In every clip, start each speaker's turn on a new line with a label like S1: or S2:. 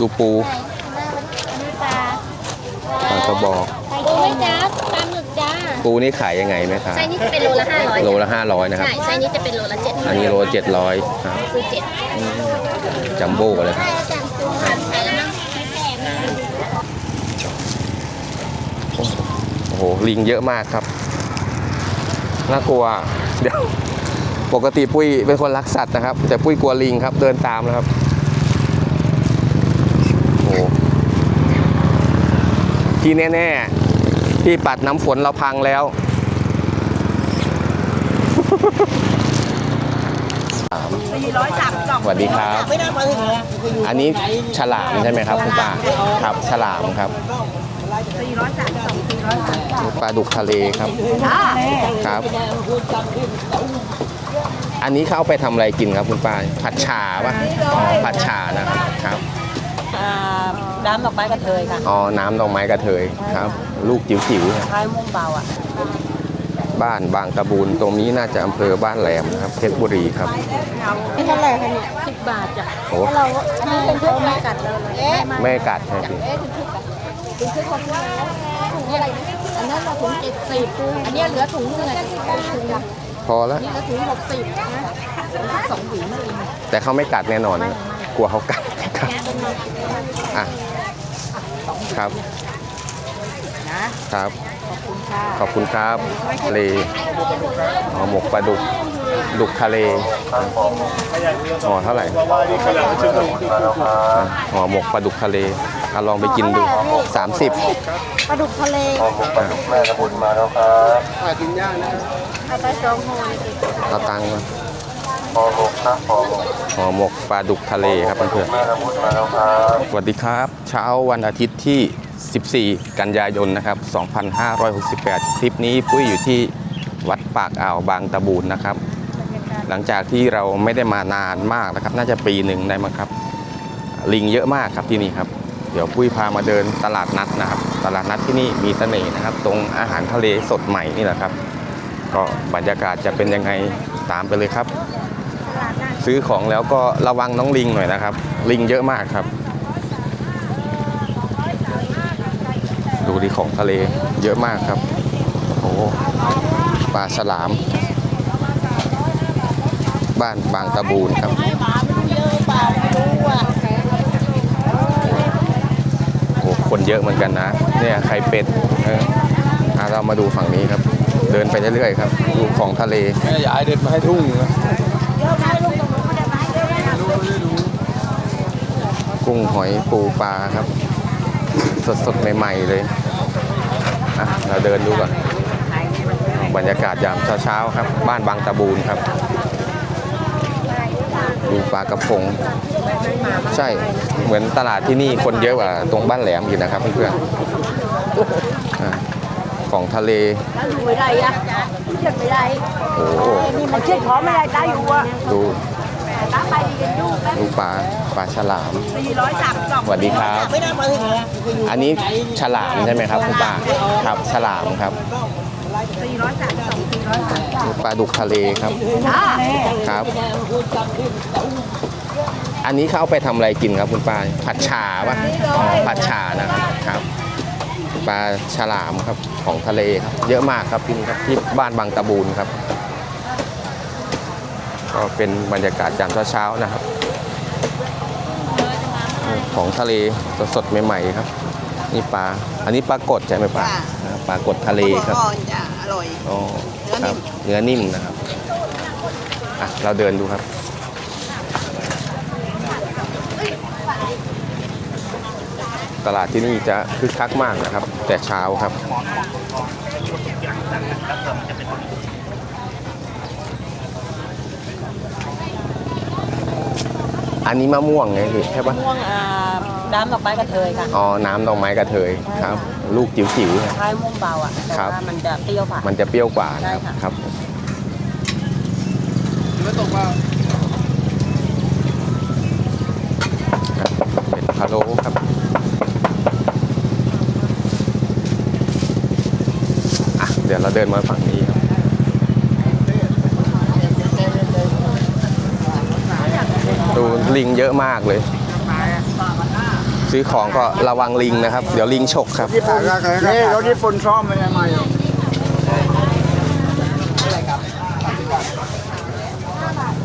S1: ดูปู
S2: นี่ปลา
S1: ปลากระบอก
S2: ไข่เค็มจ้าปลาหมึกจ้า
S1: ปูนี่ขายยังไงไหมคะ
S2: ไซส์นี้จะเป็นโลละห้าร้อย
S1: โลละห้าร้อยนะครับ
S2: ใช่ไซส์นี้จะเป็นโลละเจ็ด
S1: อันนี้โลเจ็ดร้อยครับ
S2: คือเจ็ด
S1: จัมโบ้เลยครับ
S2: ใช่แล้วจ้ะซื้อมาใช้แล้วมั้งไม่แพงนะ
S1: โอ้โหลิงเยอะมากครับน่ากลัวเดี๋ยวปกติปุ้ยเป็นคนรักสัตว์นะครับ แต่ปุ้ยกลัวลิงครับเดินตามแล้วครับ โอ้โห ที่แน่ๆ ที่ปัดน้ำฝนเราพังแล้ว
S3: สี่ร้อยสามกล่อง
S1: สวัสดีครับ
S3: ไม่ได้มาถึงเลย
S1: อันนี้ฉลามใช่ไหมครับคุณป้าครับฉลามครับ
S3: สี่ร้อยสามกล่องสี่ร้อยสามกล่อง
S1: ปลาดุกทะเลครับ
S3: จ้า
S1: ครับ อันนี้เขาเอาไปทำอะไรกินครับคุณป้าผัดฉาปะอ๋อผัดฉานะครับครับ
S3: อ่า น้ำดอกไม้กระเทยค่ะ
S1: อ๋อ น้ำดอกไม้กระเทยครับ ลูกจิ๋วๆครับ
S3: คล้ายม่วงเบาอะ
S1: บ้านบางตะบูนตรงนี้น่าจะอำเภอบ้านแหลมนะครับเพชรบุรีครับ
S2: นี่เท่าไหร่คะเนี่ยสิบบาทจ้ะ
S1: โอ้
S2: ถ้าเราอันนี้เป็นเพื่อนไม่กัดเราเลย
S1: ไม่กัดใช่ไหม
S2: เอ๊ะคุณพี่กัดคุณพี่คนว่าถุงอะไรอันนั้นเราถุงเจ็ดสิบอันนี้เหลือถุงหนึงอะถุงละ
S1: พอแล้ว
S2: นี่เหลือถุงหกสิบนะสองถุงนั่นเอง
S1: แต่เขาไม่กัดแน่นอนนะกลัวเขากัดครับอะ ครับครับ ขอบคุณครับทะเลอ๋อหมกปลาดุก ดุกทะเลอ๋อเท่าไหร่อะอ๋อหมกปลาดุกทะเลอะลองไปกินดู 30
S2: ปลาดุกทะเล
S1: อะ
S2: เอาไปสองห่อเลยสิ
S1: เอาตังค์มา ห่อหมกปลาดุกทะเลครับเพื่อนๆสวัสดีครับ เช้าวันอาทิตย์ที่ 14 กันยายนนะครับ 2568 คลิปนี้ปุ้ยอยู่ที่วัดปากอ่าวบางตะบูนนะครับ หลังจากที่เราไม่ได้มานานมากนะครับ น่าจะปีหนึ่งได้มั้งครับ ลิงเยอะมากครับที่นี่ครับ เดี๋ยวปุ้ยพามาเดินตลาดนัดนะครับ ตลาดนัดที่นี่มีเสน่ห์นะครับ ตรงอาหารทะเลสดใหม่นี่แหละครับ ก็บรรยากาศจะเป็นยังไงตามไปเลยครับ ซื้อของแล้วก็ระวังน้องลิงหน่อยนะครับ ลิงเยอะมากครับ ดูดีของทะเลเยอะมากครับโอ้โหปลาฉลาม บ้านบางตะบูนครับโอ้โหคนเยอะเหมือนกันนะเนี่ยไข่เป็ดเอออะเรามาดูฝั่งนี้ครับ เดินไปเรื่อยๆครับดูของทะเล
S4: แม่ยายเด็ดมาให้ทุ่งนะ
S1: กุ้งหอยปูปลาครับ สดๆใหม่ ๆ เลยอะเราเดินดูก่อนบรรยากาศยามเช้าๆครับ บ้านบางตะบูนครับ ดูปลากระพง ใช่เหมือนตลาดที่นี่คนเยอะกว่าตรงบ้านแหลมอยู่นะครับเพื่อนๆอะของทะเล
S3: แล้วอยู่ไม่ได้อะเชือกไม่ได้
S1: โอ้โห
S3: นี่มันเชือกขอไม่ได้ตาอยู่อะ
S1: ดู
S3: ตาไปดีกันอยู่แป๊บ
S1: ดูปลาปลาฉลาม
S3: สี่ร้อยสามกล่อง
S1: สวัสดีครับ
S3: ไม่ได้มาถึงเลย
S1: อันนี้ฉลามใช่ไหมครับคุณป้าครับฉลามครับ
S3: สี่ร้อยสามกล่องสี่ร้อยสามกล่อง
S1: ปลาดุกทะเลครับ
S3: จ้า
S1: ครับ อันนี้เขาเอาไปทำอะไรกินครับคุณป้าผัดฉาปะอ๋อผัดฉานะครับครับปลาฉลามครับของทะเลครับ เยอะมากครับที่นี่ครับที่บ้านบางตะบูนครับ ก็เป็นบรรยากาศยามเช้าๆนะครับ ของทะเลสดๆใหม่ๆครับ นี่ปลา อันนี้ปลากดใช่ไหมปลาอ่าปลากดทะเลครับ
S3: ก่อนจ้ะอร่อย
S1: อ๋อครับเนื้อนิ่มนะครับอะเราเดินดูครับตลาดที่นี่จะคึกคักมากนะครับ แต่เช้าครับ อันนี้มะม่วงไงพี่ใช่ปะ
S3: ม่วงอ่าน้ำดอกไม้กระเทยค่ะ
S1: อ๋อ น้ำดอกไม้กระเทยครับ ลูกจิ๋วๆนะ
S3: คล้ายม่วงเบาอะแต่
S1: ครับ
S3: ว่ามันจะเปรี้ยวกว่า
S1: มันจะเปรี้ยวกว่านะครับ
S3: ใช่ค่ะ
S1: ครับ
S4: เนื้อตกมา
S1: เป็นพะโล้ครับอะเดี๋ยวเราเดินมาฝั่งนี้ครับ ดู ลิงเยอะมากเลย ซื้อของก็ระวังลิงนะครับ เดี๋ยวลิงฉกครับ
S4: นี่รถญี่ปุ่นซ่อมไปยังไง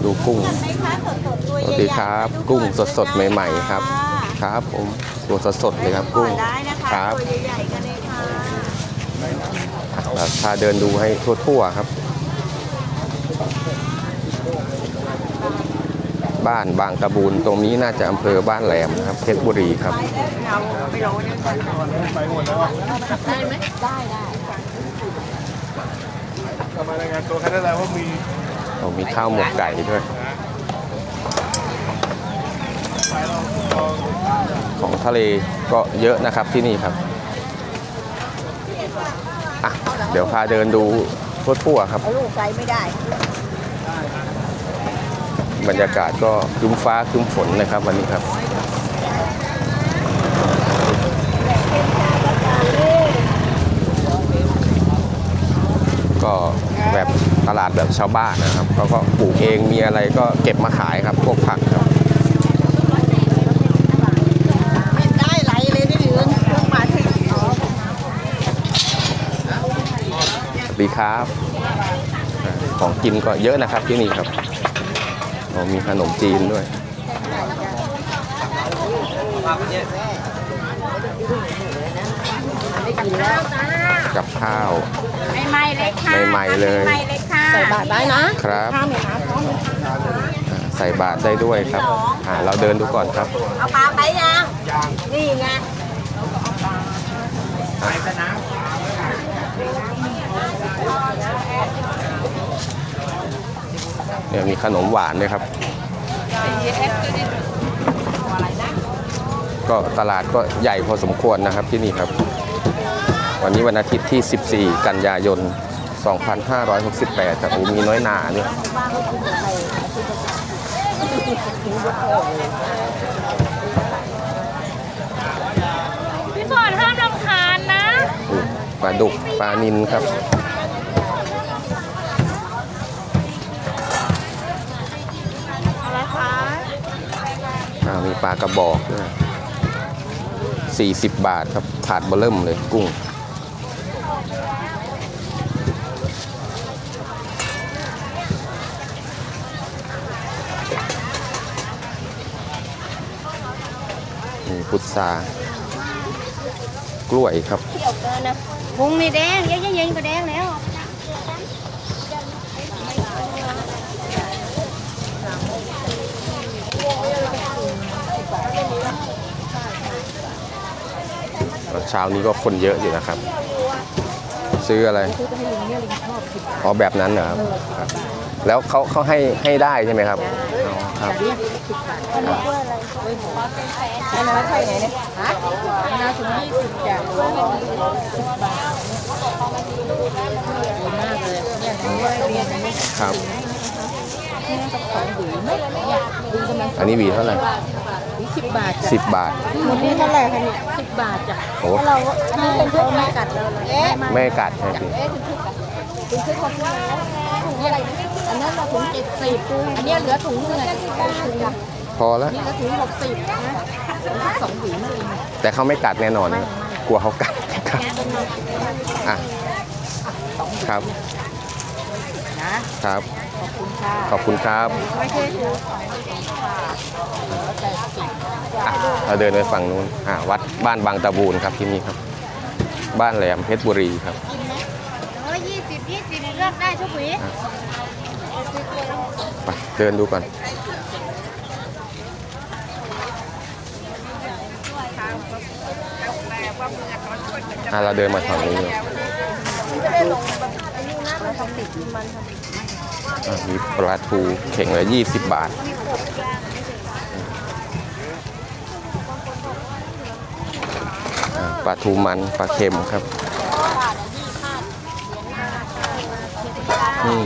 S1: ดูกุ้งสวัสดีครับ กุ้งสดๆใหม่ ๆ ครับ ครับผมตัวสดๆเลยครับกุ้ง
S3: ได้นะคะ
S1: ครับ
S3: ตัวใหญ่ๆกันเลยค่ะ
S1: เราพาเดินดูให้ทั่วๆครับ บ้านบางตะบูนตรงนี้น่าจะอำเภอบ้านแหลมนะครับเพชรบุรีครับ
S3: เอาไปโรยเนี่ย
S2: ได้ไหมได้ได้
S4: ทำไมรายงานตัวแค่นั้นแหละว่ามี
S1: เรามีข้าวหมกไก่ด้วย ของทะเลก็เยอะนะครับที่นี่ครับอะเดี๋ยวพาเดินดูทั่วๆครับ
S3: เอาลูกไกลไม่ได้
S1: บรรยากาศก็ครึ้มฟ้าครึ้มฝนนะครับวันนี้ครับก็แบบตลาดแบบชาวบ้านนะครับเขาก็ปลูกเองมีอะไรก็เก็บมาขายครับพวกผักครับ
S3: ไม่ได้ไหลเลยได้ยืนเครื่องมาถึง
S1: สวัสดีครับอ่าของกินก็เยอะนะครับที่นี่ครับ อ๋อมีขนมจีนด้วย กับข้าว
S2: ใหม่ๆเลยค่ะ
S1: ใหม่ๆเลย
S2: ใหม่ๆเลยค่ะ
S3: ใส่บาทได้นะครับข้ามเนี่ยนะพร้อม
S1: อ่าใส่บาตรได้ด้วยครับอ่าเราเดินดูก่อนครับ
S3: เอาปลาไปยัง นี่ไง
S1: เนี่ยมีขนมหวานด้วยครับ ก็ตลาดก็ใหญ่พอสมควรนะครับที่นี่ครับ วันนี้วันอาทิตย์ที่ 14 กันยายน 2568ครับโอ้มีน้อยหนาด้วย
S2: พี่สอนห้ามรำคาญนะ
S1: อุ๊ยปลาดุกปลานินครับ
S3: อะไรคะ
S1: อ่ามีปลากระบอกด้วย40บาทครับถาดเบอเริ่มเลยกุ้งมีพุทรากล้วยครับ
S2: เขียวเกินนะพุงนี่แดงเย็นๆก็แดงแล้ว
S1: เช้านี้ก็คนเยอะอยู่นะครับ ซื้ออะไรอ๋อแบบนั้นเหรอครับครับแล้วเขาเขาให้ให้ได้ใช่ไหมครับอ๋อครับ
S3: อันนั้นใช่ไหนเนี่ยฮะ
S2: นาถึงยี่สิบจ้ะสิบบาทดีมากเลยเนี่ยถึงว่าเรียนอย่างนี้
S1: ครับ
S2: สองหวีไหมเนี่ยดูกำลัง
S1: อันนี้หวีเท่าไหร่
S2: หวีสิบบาทจ้ะ
S1: สิบบาท
S2: หมดนี้เท่าไหร่คะเนี่ย สิบบาทจ้ะ
S1: โอ้
S2: เราอันนี้เป็นพวกไม่กัดเราเลยเอ๊ะ
S1: ไม่กัดใช่ไหมพี่
S2: เอ๊ะถึงถึงกับถึงถึงของเราถุงอะไรอันนั้นเราถุงเจ็ดสิบอันนี้เหลือถุงหนึ่งอะถุงละ
S1: พอแล้ว
S2: นี่เหลือถุงหกสิบนะสองหวีนั่นเอง
S1: แต่เขาไม่กัดแน่นอน กลัวเขากัดครับอะครับ
S2: นะครับ ขอบคุณค่ะ
S1: ขอบคุณครับ
S2: ไม่ใช่ถุง
S1: อะเราเดินไปฝั่งนู้นอ่าวัดบ้านบางตะบูนครับที่นี่ครับ บ้านแหลมเพชรบุรีครับ
S2: โอ้ยยี่สิบยี่สิบเลือกได้ทุกหวี
S1: ไปเดินดูก่อนอะเราเดินมาฝั่งนี้อยู่อะมีปลาทูเข่งละ20บาท อะ ปลาทูมันปลาเค็มครับนี่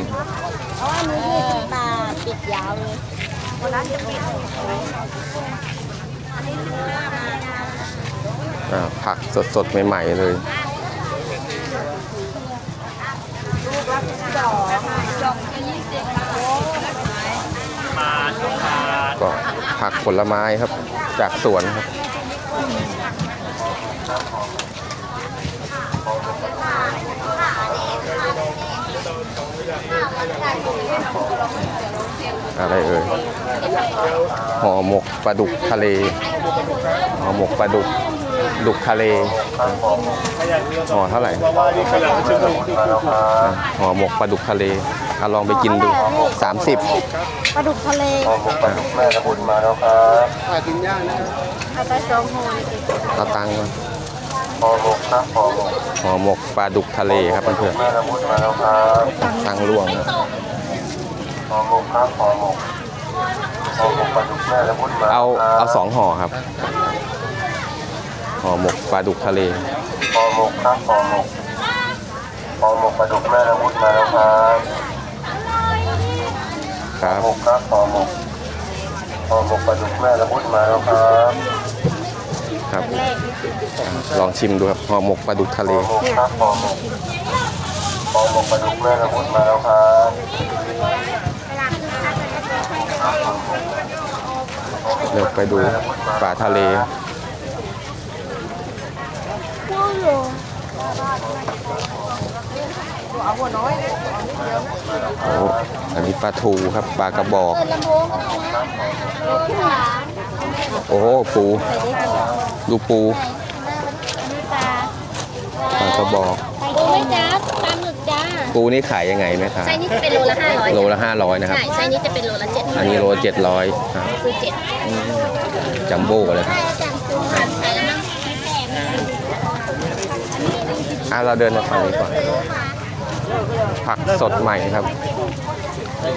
S3: อ๋ออันนี้ยี่สิบบาทปิดยาวเลยวันนั้นจะปิด
S1: อ่าผักสดๆใหม่ ๆ เลยก็ผักผลไม้ครับจากสวนครับ อะไรเอ่ยห่อหมกปลาดุกทะเลห่อหมกปลาดุกดุกทะเลห่อเท่าไหร่
S4: ว่าดีขนาดชื่อหนึ่ง
S1: อะห่อหมกปลาดุกทะเลอะลองไปกินดู 30
S3: ปลาดุกทะเล
S4: หากินยากนะ
S3: เอาไปสองห่อเลยสิ
S1: เอาตังค์ก่อนห่อหมกปลาดุกทะเลครับเพื่อนๆตังค์ร่วงนะเอาเอาสองห่อครับห่อหมกปลาดุกทะเล
S5: พอหมกครับพอหมกพอหมกปลาดุกแม่ละมุดมาแล้วครับ
S1: ครับ
S5: หมกครับพอหมกพอหมกปลาดุกแม่ละมุดมาแล้วครับ
S1: ครับอะลองชิมดูครับห่อหมกปลาดุกทะเล
S5: หมกครับพอหมกพอหมกปลาดุกแม่ละมุดมาแล้วครับ
S1: เดี๋ยวไปดูปลาทะเล โอ้ อันนี้ปลาทูครับปลากระบอก โอ้โหปูดู ปูปลากระบอก
S3: ปูไม่จ้าปลาหมึกจ้า
S1: ปูนี่ขายยังไงไหมครับ
S2: ไซส์นี้จะเป็นโลละห้าร้อย
S1: โลละห้าร้อยนะครับ
S2: ใช่ไซส์นี้จะเป็นโลละเจ็ด
S1: อันนี้โลเจ็ดร้อยครับ
S2: คือเจ็ด
S1: จัมโบ้เลยครับ
S2: พันใช่แล้วมั้ง
S1: อะเราเดินมาฝั่งนี้ก่อนผักสดใหม่ครับอื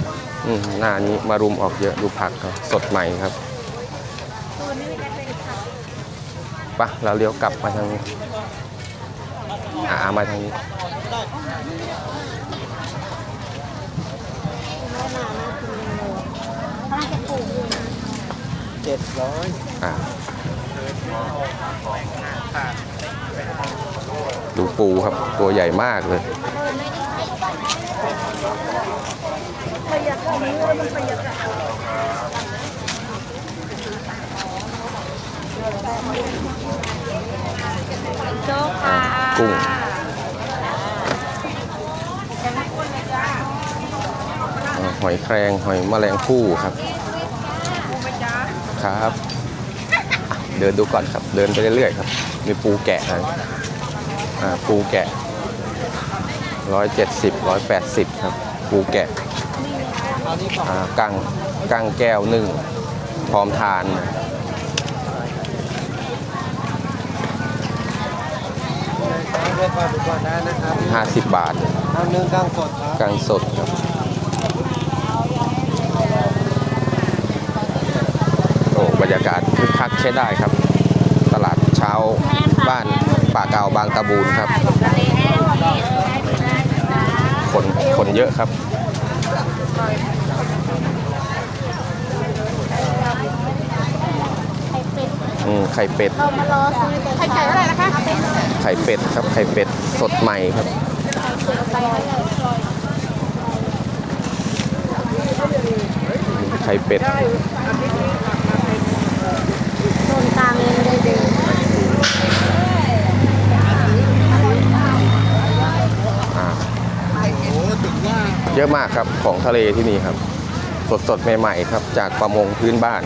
S1: ม หน้านี้มารุมออกเยอะดูผักครับสดใหม่ครับปะเราเลี้ยวกลับมาทางนี้อ่ามาทางนี้
S4: เจ็ดร้อย
S1: อ่าดูปูครับตัวใหญ่มากเลย
S3: โจ๊กค่ะ
S1: กุ้งอ่าหอยแครงหอยแมลงภู่ครับ ครับ เดินดูก่อนครับ เดินไปเรื่อยๆครับ มีปูแกะนะปูแกะร้อยเจ็ดสิบร้อยแปดสิบครับ ปูแกะ อ่ากั้งกั้งแก้วนึ่งพร้อมทาน
S4: เลือกปลาดุกก่อนได้นะครับ
S1: ห้าสิบบาท
S4: เอาเนื้อกลางสดครับ
S1: กังสดครับโอ้บรรยากาศคึกคักใช้ได้ครับ ตลาดเช้าบ้านป่าเก่าบางตะบูนครับ คนคนเยอะครับ อืมไข่เป็ด
S3: เรามารอซื้อแต่ไข่ไก่เท่าไหร่นะคะ
S1: ไข่เป็ดครับ ไข่เป็ดสดใหม่ครับ ไข่เป็ด
S3: โซนกลางยังไม่ได้ดู
S1: อ่า
S4: โอ้ถึงว่า
S1: เยอะมากครับของทะเลที่นี่ครับ สดสดๆใหม่ ๆ ครับ จากประมงพื้นบ้าน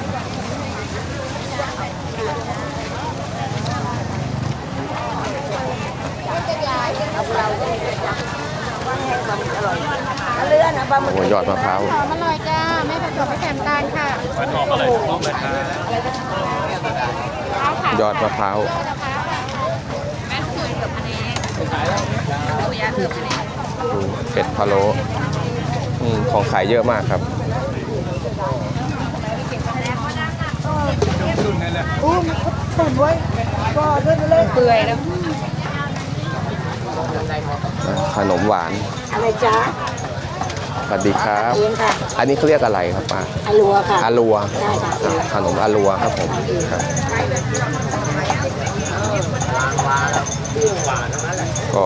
S3: เลื่อนนะปลาหมึก
S1: หัวยอดมะพร้าว
S3: หอมอร่อยจ้าไม่ผสมไม่แถมตาลค่ะ
S1: ยอดมะพร้าวดูเป็ดพะโล้อืมของขายเยอะมากครับ
S3: อู้มันตุ๋นไว้ก็เลื่อนเลยเปื่อยแล้ว
S1: ขนมหวาน
S3: อะไรจ้า
S1: สวัสดีครับ
S3: เองค่ะ
S1: อันนี้เขาเรียกอะไรครับป้า
S3: อลัวค่ะ
S1: อาลัว
S3: ได้ค่ะ
S1: อ่าขนมอาลัวครับผมครับก็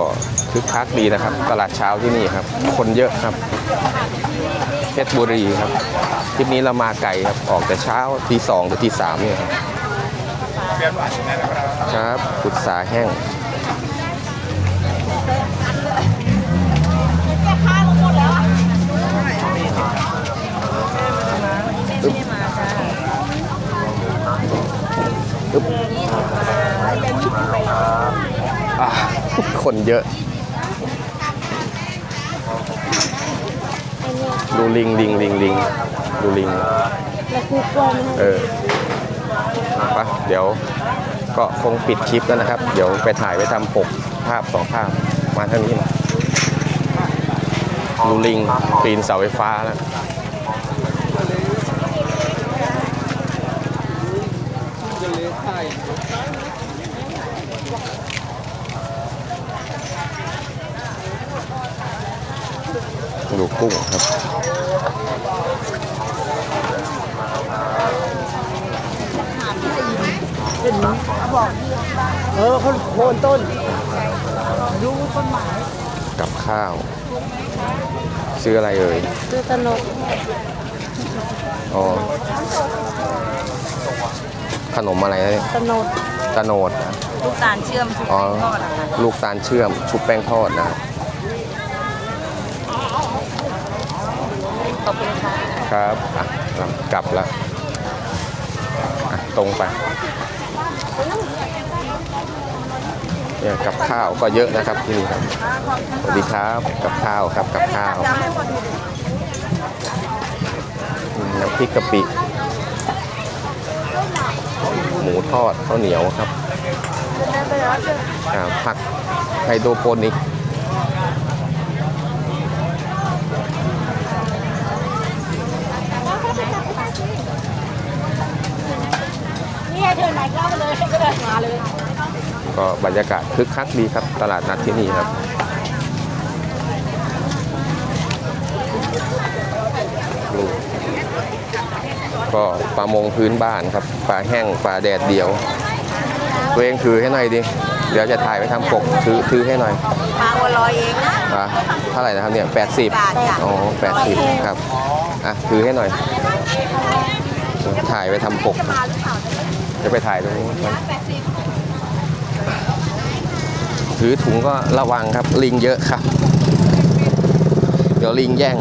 S1: คึกคักดีนะครับ ตลาดเช้าที่นี่ครับ คนเยอะครับเทชรบุรีครับทริปนี้เรามาไกลครับ ออกแต่เช้าตีสองหรือตีสามเนี่ยครับครับพุทราแห้ง อึ๊บอะคนเยอะ ดูลิงลิงลิงลิงดูลิง
S3: แล้วคือกลม
S1: เออไปะเดี๋ยวก็คงปิดคลิปแล้วนะครับ เดี๋ยวไปถ่ายไปทำปกภาพสองภาพมาทางนี้มาดูลิงปีนเสาไฟฟ้าแล้ว ดูกุ้งครับ
S4: เออคนโคนต้น
S1: กับข้าว ซื้ออะไรเอ่ย
S3: คือสนุก
S1: อ๋อขนมอะไรนะเนี่ย
S3: สนุก
S1: ตะโนดนะ
S3: ลูกตาลเชื่อมชุบ
S1: อ๋อ
S3: แป้งทอดอะค่ะ
S1: ลูกตาลเชื่อมชุบแป้งทอดนะ
S3: ขอบคุณ ค
S1: รับอะกลับละตรงไปเนี่ยกับข้าวก็เยอะนะครับที่นี่ครับสวัสดีครับกับข้าวครับกับข้าวน้ำพริกกะปิ หมูทอดข้าวเหนียวครับผักไฮโดรโปนิก
S2: นี่เดินไหนก็มาเลยก็เดินมาเลย
S1: ก็บรรยากาศคึกคักดีครับตลาดนัดที่นี่ครับนี่ก็ปลามงพื้นบ้านครับปลาแห้งปลาแดดเดียวตัวเองถือให้หน่อยดิเดี๋ยวจะถ่ายไปทำปกถือถือให้หน่อย
S3: ปลาวัวลอยเองนะ
S1: อะเท่าไหร่นะครับเนี่ย80
S3: บาทจ้ะ
S1: อ๋อ80ครับอะถือให้หน่อยถ่ายไปทำปกจะไปถ่ายตรงนี้น ถือถุงก็ระวังครับ ลิงเยอะครับ เดี๋ยวลิงแย่ง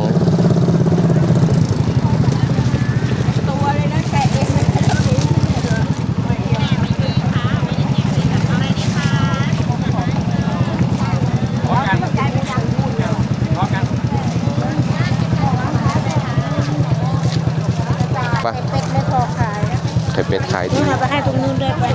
S3: ตัวเลยนะแกะเอง
S1: ไป
S3: เป็ดไม่พอขาย
S1: ไข่เป็ดขายดี
S3: เอาไปให้ตรงนู้นด้วยไป